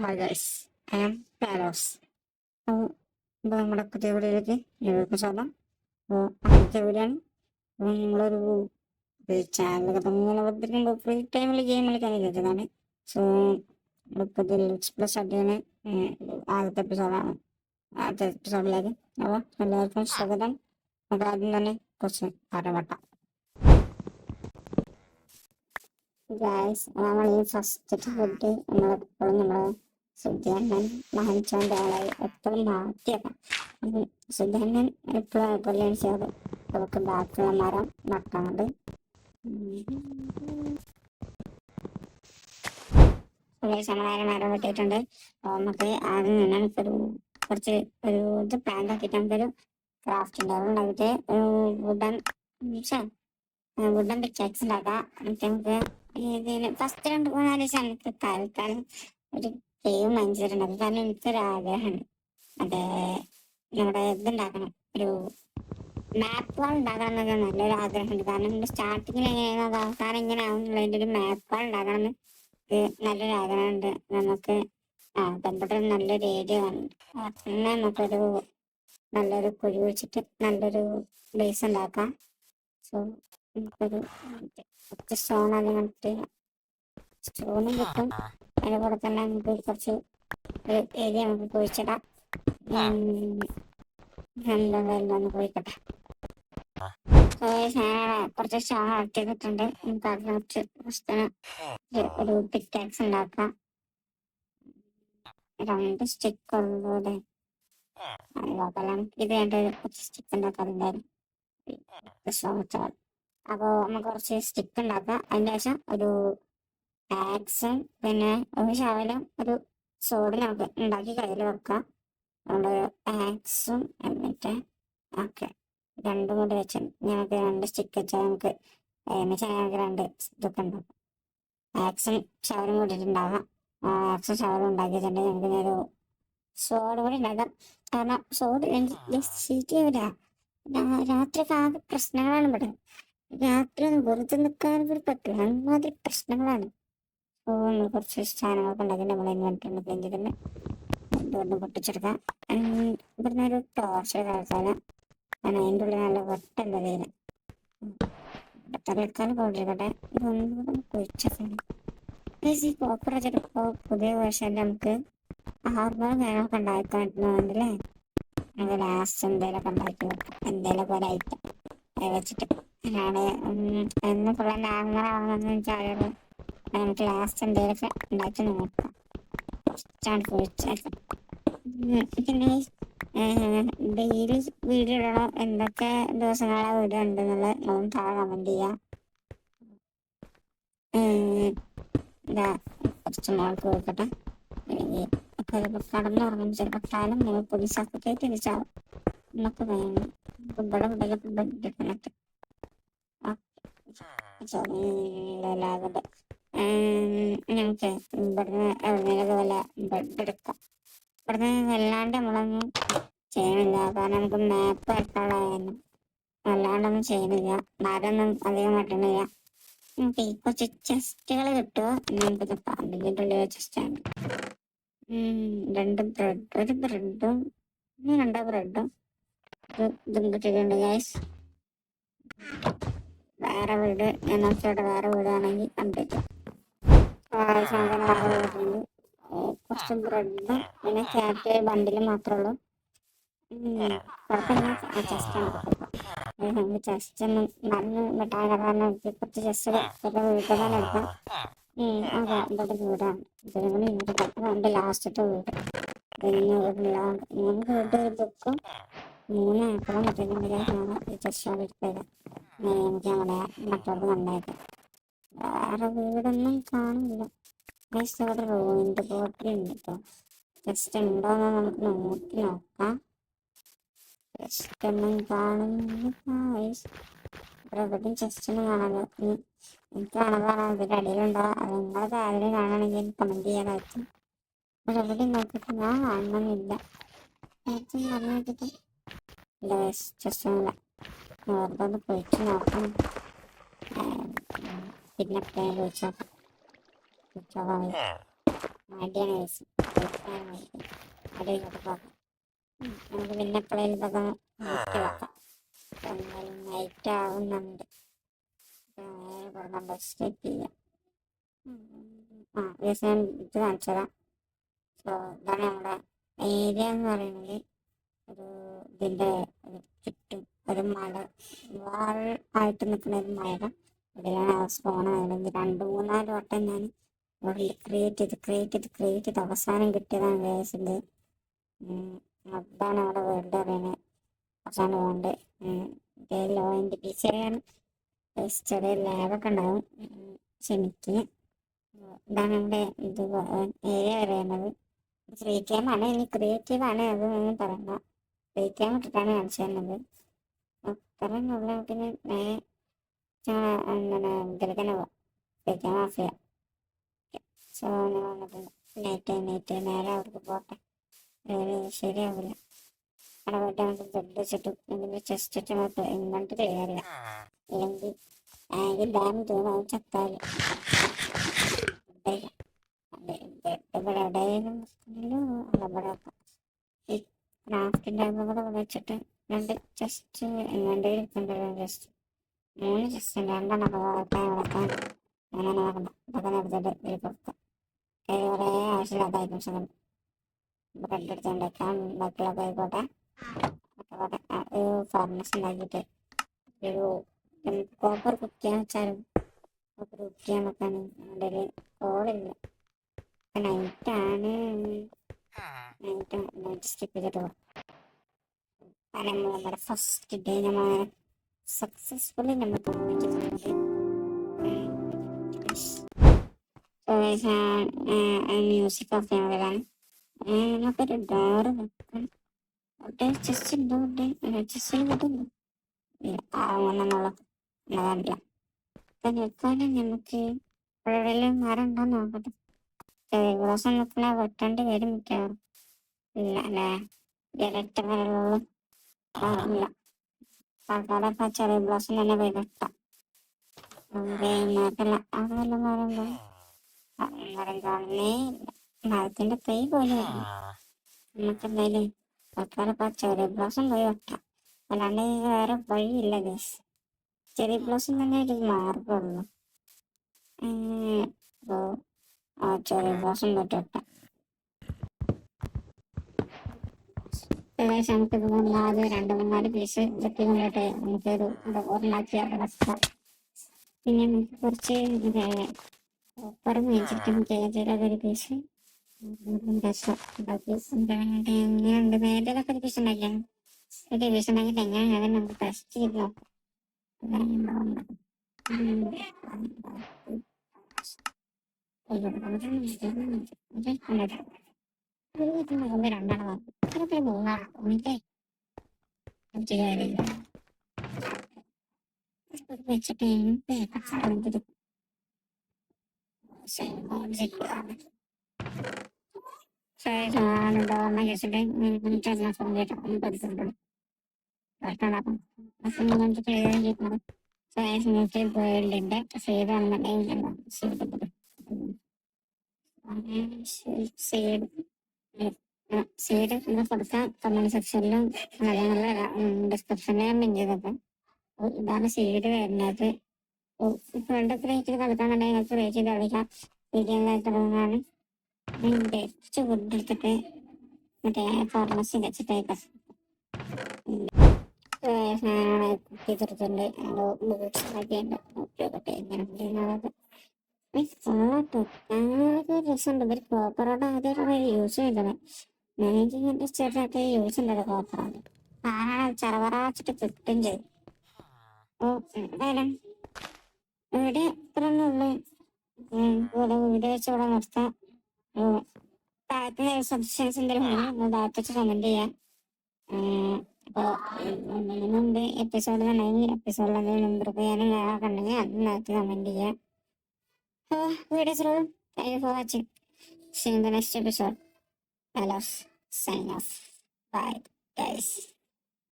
Hi guys I'm പാരോസ് അപ്പോൾ നമ്മുടെ പുതിയ വീഡിയോയിലേക്ക് നിങ്ങൾക്ക് സ്വാഗതം. അപ്പോൾ ആദ്യത്തെ വീഡിയോ ആണ്. അപ്പോൾ നിങ്ങളൊരു ചാനലൊക്കെ തന്നെ വന്നിരിക്കുമ്പോൾ ഫ്രീ ടൈമിൽ ഗെയിം കളിക്കാൻ കേൾക്കുന്നതാണ് സോ നമ്മളിപ്പോൾ ഇതിൽ പ്ലസ് അടിയാണ് ആദ്യത്തെ എപ്പിസോഡാണ് ആദ്യത്തെ എപ്പിസോഡിലേക്ക് അപ്പോൾ എല്ലാവർക്കും സ്വാഗതം. നമുക്ക് ആദ്യം തന്നെ കുറച്ച് പാഠവട്ടം ഗായ്സ് നമ്മൾ ഈ ഫസ്റ്റ് ഫുഡ് നമ്മളെപ്പോഴും നമ്മളെ സുധാനൻ വാങ്ങിച്ചോണ്ട് ആളായി എപ്പോഴും മാറ്റിയേക്കാം സുധാനൻ എപ്പോഴും കൊല്ലാണ് ചെയ്യാറ് അവർക്ക് ബാക്കിയുള്ള മരം നട്ടാണ്ട് നമ്മളാരും മരം വെട്ടിയിട്ടുണ്ട്. അപ്പോൾ നമുക്ക് ആദ്യം ഇപ്പൊ നമുക്കൊരു കുറച്ച് ഒരു ഇത് പ്ലാന്റ് ആക്കിയിട്ട് നമുക്കൊരു ക്രാഫ്റ്റ് ഉണ്ടാവും ഉണ്ടാക്കിയിട്ട് ഒരു വുഡൻ വുഡൻ പിക്ചാക്സ് ഉണ്ടാക്കാം എന്നിട്ട് നമുക്ക് ഇതിന് ഫസ്റ്റ് രണ്ട് മൂന്നാൽ എനിക്ക് തൽക്കാലം ഒരു കേവ് അത് കാരണം എനിക്കൊരു ആഗ്രഹമുണ്ട് അത് നമ്മുടെ ഇതുണ്ടാക്കണം. ഒരു മാപ്പ് വാൾ ഉണ്ടാക്കണം എന്നൊക്കെ നല്ലൊരു ആഗ്രഹമുണ്ട് കാരണം നമ്മുടെ സ്റ്റാർട്ടിങ്ങിൽ എങ്ങനെയാണ് അത് അവസാനം എങ്ങനെ എന്നുള്ളതിന്റെ ഒരു മാപ്പ് വാൾ ഉണ്ടാക്കണം എന്ന് നല്ലൊരു ആഗ്രഹമുണ്ട് നമുക്ക് ആ കമ്പ്യൂട്ടർ നല്ലൊരു ഏരിയ പിന്നെ നമുക്കൊരു നല്ലൊരു കുഴി വെച്ചിട്ട് നല്ലൊരു ബേസ് ഉണ്ടാക്കാം. സോ നമുക്കൊരു സ്റ്റോൺ അല്ലെങ്കിൽ സ്റ്റോണും കിട്ടും കൂടെ തന്നെ നമുക്ക് കുറച്ച് ഏരിയ നമുക്ക് കുഴിച്ചിടാം. എന്താ ഒന്ന് കുഴിക്കട്ടെ. കുറച്ച് കളക്ട് ചെയ്തിട്ടുണ്ട്. നമുക്ക് അതിന് കുറച്ച് പ്രശ്നം ഒരു പിക്ടാക്സ് ഉണ്ടാക്കാം. രണ്ട് സ്റ്റിക്ക് ഉള്ളൂടെ കുഴപ്പമില്ല. ഇത് വേണ്ട കുറച്ച് സ്റ്റിക്ക് ഉണ്ടാക്കാറുണ്ടായിരുന്നു അപ്പോ നമുക്ക് കുറച്ച് സ്റ്റിക്ക് ഉണ്ടാക്കാം. അതിന് ശേഷം ഒരു ആക്സും പിന്നെ ഒരു ശകലം ഒരു സോഡ് നമുക്ക് ഉണ്ടാക്കി കയ്യിൽ വെക്കാം. അതുകൊണ്ട് ആക്സും എന്നിട്ട് ഓക്കെ. രണ്ടും കൂടി വെച്ച് ഞങ്ങൾക്ക് രണ്ട് സ്റ്റിക്ക് വെച്ചാൽ നമുക്ക് എന്നുവെച്ചാൽ ഞങ്ങൾക്ക് രണ്ട് ഇതൊക്കെ ഉണ്ടാക്കാം ആക്സും ഷവറും കൂടിയിട്ടുണ്ടാകാം ആക്സും ഷവറും ഉണ്ടാക്കി വെച്ചിട്ടുണ്ടെങ്കിൽ ഞങ്ങൾക്ക് ഒരു സോഡ് കൂടി ഉണ്ടാക്കാം കാരണം സോഡ് എനിക്ക് ശരിയാവില്ല രാത്രിയൊക്കെ ആകെ പ്രശ്നങ്ങളാണ് ഇവിടെ. രാത്രി ഒന്ന് വെറുതെ നിൽക്കാൻ ഇവിടെ പറ്റില്ല അമ്മാതിരി പ്രശ്നങ്ങളാണ്. നമ്മൾ കുറച്ച് സാധനങ്ങളൊക്കെ ഉണ്ടാക്കി നമ്മൾ അതിന് ഉണ്ട് ക്ലീൻ ചെയ്തിട്ട് എന്തുകൊണ്ട് പൊട്ടിച്ചെടുക്കാം. ഇവിടുന്ന് ഒരു ടോർച്ച് തൽക്കാലം. കാരണം അതിന്റെ ഉള്ളിൽ നല്ല വെട്ടല്ല വെയിൽ തൽക്കാലം കൊണ്ടിരിക്കട്ടെ ഇതൊന്നും കുഴിച്ചതാണ് ഈ കോപ്പർ വെച്ചിട്ട് പുതിയ വേർഷനിൽ നമുക്ക് ഹാർബർ കാര്യങ്ങളൊക്കെ ഉണ്ടാക്കാൻ പറ്റുന്നുണ്ടല്ലേ അത് ലാസ്റ്റ് എന്തെങ്കിലുമൊക്കെ ഉണ്ടാക്കി വെക്കാം. എന്തെങ്കിലുമൊക്കെ ഒരു ഐറ്റം വെച്ചിട്ട്. അല്ലാതെ എന്ന് ഫുള്ള ലാങ്ങറാണെന്ന് വെച്ചാൽ നമുക്ക് ലാസ്റ്റ് എന്തെങ്കിലുമൊക്കെ ഉണ്ടാക്കി നോക്കാം ഇഷ്ടമാണ് കുഴിച്ചേക്കാം പിന്നെ ഡെയിലി വീഡിയോ ഇടണോ എന്തൊക്കെ ദിവസങ്ങളാ വീഡിയോ ഉണ്ടെന്നുള്ളത് നമ്മൾ താഴെ കമന്റ് ചെയ്യാം ഇതാ കുറച്ച് മോൾക്ക് കൊടുക്കട്ടെ അല്ലെങ്കിൽ ചിലപ്പോൾ കടന്നുറങ്ങും ചിലപ്പോൾ കാലം നമ്മൾ പോലീസൊക്കെ തിരിച്ചാവും നമുക്ക് വേണം ഫുഡ് ഫുഡ് ബെഡ് എടുക്കണട്ട് അല്ലാതെ ഞങ്ങൾക്ക് ഇവിടുന്ന് എവിടെയെങ്കിലും വല്ല ബെഡ് എടുക്കാം. ഇവിടുന്ന് വല്ലാണ്ട് നമ്മളൊന്നും ചെയ്യണില്ല കാരണം നമുക്ക് മാപ്പ് എടുക്കാനുള്ളതായിരുന്നു വല്ലാണ്ടൊന്നും ചെയ്യുന്നില്ല. മരമൊന്നും അധികം വെട്ടണില്ല നമുക്ക് ഈ കുറച്ച് ചെസ്റ്റുകൾ കിട്ടുമോ പതിന്റെ ഉള്ളിൽ ചെസ്റ്റാണ് രണ്ട് ബ്രെഡ് ഒരു ബ്രെഡും രണ്ടോ ബ്രെഡും ഇതും കിട്ടിയിട്ടുണ്ട് ഗൈസ് വേറെ വീട് ഞാൻ നോക്കിയോട്ടെ വേറെ വീടാണെങ്കിൽ കംപ്ലീറ്റ് വേറെ വീടുണ്ട് കുറച്ച് ബ്രെഡും പിന്നെ ക്യാറ്റ് ബണ്ടിലും മാത്രമേ ഉള്ളൂ. കുഴപ്പമില്ല ചെസ്റ്റ് നമുക്ക് ചെസ്റ്റ് ഒന്നും മണ്ണ് മിഠായി കാരണം കുറച്ച് ചെസ്റ്റ് ചില വീട്ടിൽ തന്നെ എടുക്കാം. അതെ ഇവിടെ വീടാണ്. ഇതിനും ഇങ്ങോട്ട് പറ്റുന്നുണ്ട് ലാസ്റ്റത്തെ വീട്. പിന്നെ മൂന്ന് വീട് ഒരു ബുക്കും മൂന്ന് ആപ്പിളും കിട്ടുന്നുണ്ടെങ്കിലാണ് ഈ ചെസ്റ്റ് ഷോപ്പ് എടുത്തത് എനിക്ക് നമ്മുടെ മറ്റോട് കണ്ടേക്കാം വേറെ വീടൊന്നും കാണില്ല ജസ്റ്റ് അവിടെ റോയിന്റെ ബോട്ടിലുണ്ട് കേട്ടോ ജസ്റ്റ് നമുക്ക് നോക്കി നോക്കാം ജസ്റ്റ് ഒന്നും കാണുന്നില്ല. ഇവിടെ എവിടെയും ജസ്റ്റ് ഒന്നും കാണാൻ എനിക്ക് കാണാതാണ് ഇതിന്റെ അടിയിലുണ്ടോ അത് നിങ്ങളെ ആരെങ്കിലും കാണുകയാണെങ്കിൽ കമന്റ് ചെയ്യാനായിരിക്കും ഇവിടെ എവിടെയും നോക്കിയിട്ട് ഞാൻ കാണണമെന്നില്ല ഏറ്റവും പറഞ്ഞു ജസ്റ്റ് ഒന്നുമില്ല വെറുതെ ഒന്ന് നോക്കണം പിന്നെ എപ്പോഴും ചോദിച്ചോക്കാം മടിയാണ് guys. അടിയിലോട്ട് പോകാം. ഉം, നമുക്ക് പിന്നെ എപ്പോഴേലും പോകാം നൈറ്റ് വെക്കാം എന്തായാലും നൈറ്റ് ആവുന്നുണ്ട്. സ്റ്റെപ്പ് ചെയ്യാം. ആ ജസ്റ്റ് ഞാൻ ഇത് സോ ഇതാണ് നമ്മുടെ ഏരിയ എന്ന് പറയുന്നത് ഒരു ഇതിന്റെ ചുറ്റും ഒരു മല വാൾ ആയിട്ട് നിൽക്കുന്ന ഒരു മല ഇതിലാണ് സ്പോൺ ആയത്. രണ്ട് മൂന്നാൽ വട്ടം ഞാൻ ഇവിടെ ക്രിയേറ്റ് ചെയ്ത് ക്രിയേറ്റ് ചെയ്ത് ക്രിയേറ്റ് ചെയ്ത് അവസാനം കിട്ടിയതാണ് ഗ്യാസിന്റെ അതാണ് അവിടെ വേൾഡ് പറയുന്നത്. അവസാനം പോകണ്ട് ലോ എന്റെ ചെറിയാണ് ചെറിയ ലാബൊക്കെ ഉണ്ടാവും. ക്ഷമിക്ക്. ഇതാണ് നമ്മുടെ ഇത് ഏരിയ പറയുന്നത്. ഫ്രീ ആണ്. ഇനി ക്രിയേറ്റീവ് ആണ്. അത് ഒന്നും പറയണ്ട. ഫ്രീ ടൈം ഇട്ടിട്ടാണ് കാണിച്ചു തരുന്നത്. അത്രയുള്ള പിന്നെ എന്താണ് ഇതിലേക്കാണ് പോവാം. ഫ്രീ ടൈം ഓഫ് ചെയ്യാം. സോ വന്നിട്ടുണ്ട് നൈറ്റ് നൈറ്റ് നേരെ അവർക്ക് പോട്ടെ. ഒരു ശരിയാവില്ല അവിടെ പോയിട്ട് നമുക്ക് ബ്ലഡ് വെച്ചിട്ട് ഇതിന്റെ ചെസ്റ്റ് വെച്ച് നമുക്ക് ഇങ്ങോട്ട് ചെയ്യാം അല്ലെങ്കിൽ ആകെ ഡാം തോന്നുന്നു ചത്താൽ. ഇവിടെ എവിടെയെങ്കിലും ഇവിടെ. ഈ ക്രാഫ്റ്റിന്റെ കൂടെ വെച്ചിട്ട് രണ്ട് ചെസ്റ്റ് രണ്ട് ഇരിക്കുന്നുണ്ടല്ലോ ജസ്റ്റ് മൂന്ന് ചെസ്റ്റ് രണ്ടെണ്ണം വളർത്താൻ അങ്ങനെ നോക്കണ്ട ഇതൊക്കെ എടുത്തിട്ട് ഇതിൽ കയ്യിൽ കുറേ ആവശ്യമില്ലാത്ത ഐറ്റംസ് ബ്രെഡ് എടുത്തുണ്ടാക്കാം ബാക്കിയുള്ളതൊക്കെ ആയിക്കോട്ടെ ആയിക്കോട്ടെ ഒരു ഫർണസ് ഉണ്ടാക്കിയിട്ട് ഒരു കോപ്പർ കുക്ക് ചെയ്യാൻ വെച്ചാലും കോപ്പർ കുക്ക് ചെയ്യാൻ വെക്കാൻ അതിന്റെ ഒരു കോളില്ല നൈറ്റാണ് നൈറ്റ് നൈറ്റ് സ്കിപ്പ് ചെയ്തിട്ട് കാരണം നമ്മുടെ ഫസ്റ്റ് ഡേ നമ്മൾ സക്സസ്ഫുള്ളി നമ്മൾ തോന്നിച്ചിട്ടുണ്ട് മ്യൂസിക് ഓഫ് നമുക്കൊരു ഡോറ് അതല്ല വെട്ടേണ്ടി വരും മിക്കവാറും ചെറിയ ബ്ലോസം തന്നെ വെട്ടാം മരം ആ, മരം മരത്തിന്റെ തൈ പോലെ. നമുക്ക് എന്തായാലും തൽക്കാലം ഇപ്പൊ ചെറിയ ബ്ലോസം പോയി വെക്കാം അല്ലാണ്ട് വേറെ വഴിയില്ല ഗസ് ചെറിയ ബ്ലോസം തന്നെ ഒരു മാർഗമുള്ളൂ അപ്പോ ആ ചെറിയ ബ്ലോസം പോയിട്ട് ഏകദേശം നമുക്ക് മൂന്നാൽ നാല് രണ്ട് മൂന്നാൽ പീസ് വെട്ടി കൊണ്ടിട്ട് നമുക്കൊരു ഉണ്ടാക്കിയ പിന്നെ നമുക്ക് കുറച്ച് കോപ്പർ മേടിച്ചിട്ട് നമുക്ക് ഏതെങ്കിലും ഒരു പീസ് രസം ഉണ്ടാക്കി ഉണ്ടാക്കിയിട്ട് എങ്ങനെയുണ്ട് മേലൊക്കെ ഒരു പീസ് ഉണ്ടാക്കിയാണ് ഒരു പീസ് ഉണ്ടാക്കിയിട്ട് എങ്ങനെയാണ് നമുക്ക് ടെസ്റ്റ് ചെയ്ത് നോക്കാം അതാണ് ഉണ്ടാവുന്നത്. ഉം. ഒരു രണ്ടെണ്ണം ചിലപ്പോൾ മൂന്നാണ് ഒന്നില്ലേ ചെയ്യാറില്ല വെച്ചിട്ട് എനിക്ക് ഉണ്ടാവുന്ന കേസിട്ട് എനിക്കെല്ലാം സമയത്ത് പഠിക്കുന്നുണ്ട് അപ്പം അപ്പം ഞാൻ ക്ലിയർ ചെയ്യുന്നത് സയൻസ് വേൾഡിന്റെ സേവാണെന്നുണ്ടെങ്കിൽ സേഡ് എന്ന് കൊടുക്കാം കമന്റ് സെക്ഷനിലും കാര്യങ്ങളിലും ഡിസ്ക്രിപ്ഷനിലും ലിങ്ക് അപ്പോൾ ഇതാണ് സീഡ് വരുന്നത് ഇപ്പോൾ രണ്ട് ക്രിയേറ്റ് ചെയ്ത് കളിക്കാന്നുണ്ടെങ്കിൽ കുറച്ച് എടുത്തിട്ട് മറ്റേ ഫാർമസി ആദ്യമായിട്ടാണ് യൂസ് ചെയ്തത് മാനേജിങ്ങിന്റെ ചെറുതായിട്ട് യൂസ് ഉണ്ടല്ലോ കോപ്പറോട് ആരാണ് ചറവറാച്ചിട്ട് കിട്ടും ചെയ്തു ഓ എന്തായാലും ഇവിടെ ഇത്ര ഉള്ളു. ഇവിടെ വീട് വെച്ച് ഇവിടെ നിർത്താം. താഴത്തെ വെച്ച് കമന്റ് ചെയ്യാം അപ്പോൾ മുമ്പ് എപ്പിസോഡ് guys.